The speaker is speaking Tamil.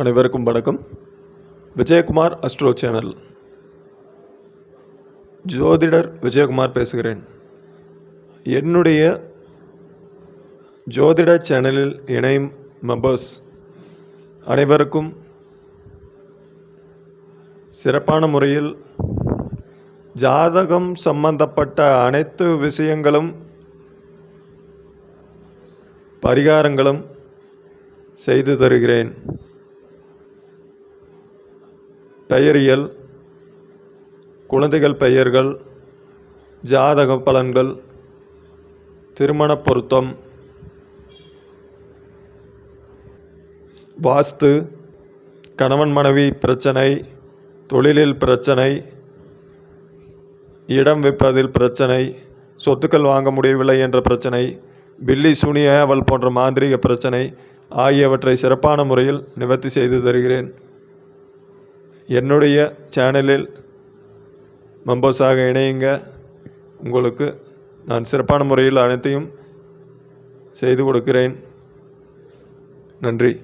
அனைவருக்கும் வணக்கம். Vijayakumar astro channel. ஜோதிடர் விஜயகுமார் பேசுகிறேன். என்னுடைய ஜோதிட சேனலில் இணையும் மெம்பர்ஸ் அனைவருக்கும் சிறப்பான முறையில் ஜாதகம் சம்பந்தப்பட்ட அனைத்து விஷயங்களும் பரிகாரங்களும் செய்து தருகிறேன். பெயரியல் குழந்தைகள் பெயர்கள் ஜாதக பலன்கள் திருமண பொருத்தம் வாஸ்து கணவன் மனைவி பிரச்சனை தொழிலில் பிரச்சனை இடம் விற்பதில் பிரச்சனை சொத்துக்கள் வாங்க முடியவில்லை என்ற பிரச்சனை பில்லி சூனியவல் போன்ற மாந்திரிக பிரச்சனை ஆகியவற்றை சிறப்பான முறையில் நிவர்த்தி செய்து தருகிறேன். என்னுடைய சேனலில் மெம்பர்ஸாக இணையுங்க. உங்களுக்கு நான் சிறப்பான முறையில் அனைத்தையும் செய்து கொடுக்கிறேன். நன்றி.